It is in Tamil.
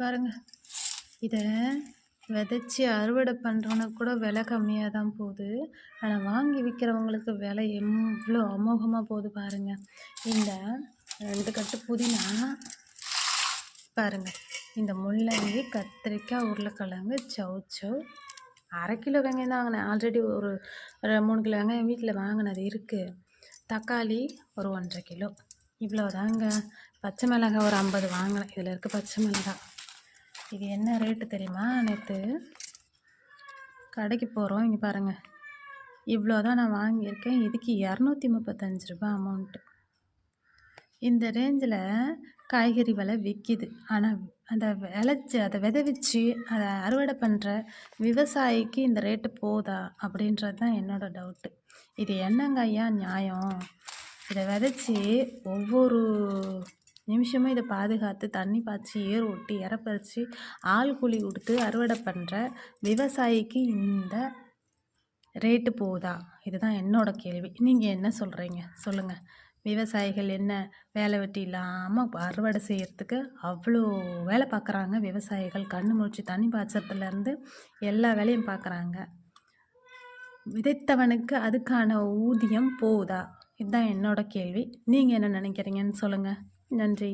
பாருங்க. இதை விதைச்சி அறுவடை பண்ணுறவனுக்கு கூட விலை கம்மியாக தான் போகுது. ஆனால் வாங்கி விற்கிறவங்களுக்கு விலை எவ்வளோ அமோகமாக போகுது பாருங்க. இந்த ரெண்டு கட்டு புதினா பாருங்க. இந்த முள்ளங்கி கத்திரிக்காய் உருளைக்கிழங்கு சௌச்சௌ அரை கிலோ வெங்காயம் தான் வாங்கினேன். ஆல்ரெடி ஒரு ஒரு மூணு கிலோ வெங்காயம் வீட்டில் வாங்கினது இருக்குது தக்காளி ஒரு ஒன்றரை கிலோ. இவ்வளோ தாங்க பச்சை மிளகாய் ஒரு ஐம்பது வாங்கினேன். இதில் இருக்க பச்சை மிளகாய். இது என்ன ரேட்டு தெரியுமா நேற்று கடைக்கு போகிறோம் இங்கே பாருங்கள் இவ்வளோ தான் நான் வாங்கியிருக்கேன். இதுக்கு இரநூத்தி முப்பத்தஞ்சு ரூபாய் அமௌண்ட்டு இந்த ரேஞ்சில் காய்கறி விலை விற்கிது ஆனால் அந்த விளைச்சி அதை விதைவிச்சு அதை அறுவடை பண்ணுற விவசாயிக்கு இந்த ரேட்டு போதா அப்படின்றது தான் என்னோடய டவுட்டு இது என்னங்க ஐயா நியாயம்? இதை விதைச்சி ஒவ்வொரு நிமிஷமும் இதை பாதுகாத்து தண்ணி பாய்ச்சி ஏர் ஓட்டி இறப்பறிச்சு ஆள் கூலி கொடுத்து அறுவடை பண்ணுற விவசாயிக்கு இந்த ரேட்டு போகுதா? இதுதான் என்னோட கேள்வி. நீங்கள் என்ன சொல்கிறீங்க சொல்லுங்கள் விவசாயிகள் என்ன வேலை வெட்டி இல்லாமல் அறுவடை செய்கிறதுக்கு அவ்வளோ வேலை பார்க்குறாங்க விவசாயிகள் கண்ணு முழிச்சு தண்ணி பாய்ச்சத்துலேருந்து எல்லா வேலையும் பார்க்குறாங்க விதைத்தவனுக்கு அதுக்கான ஊதியம் போகுதா? இதுதான் என்னோட கேள்வி. நீங்கள் என்ன நினைக்கிறீங்கன்னு சொல்லுங்கள் நன்றி.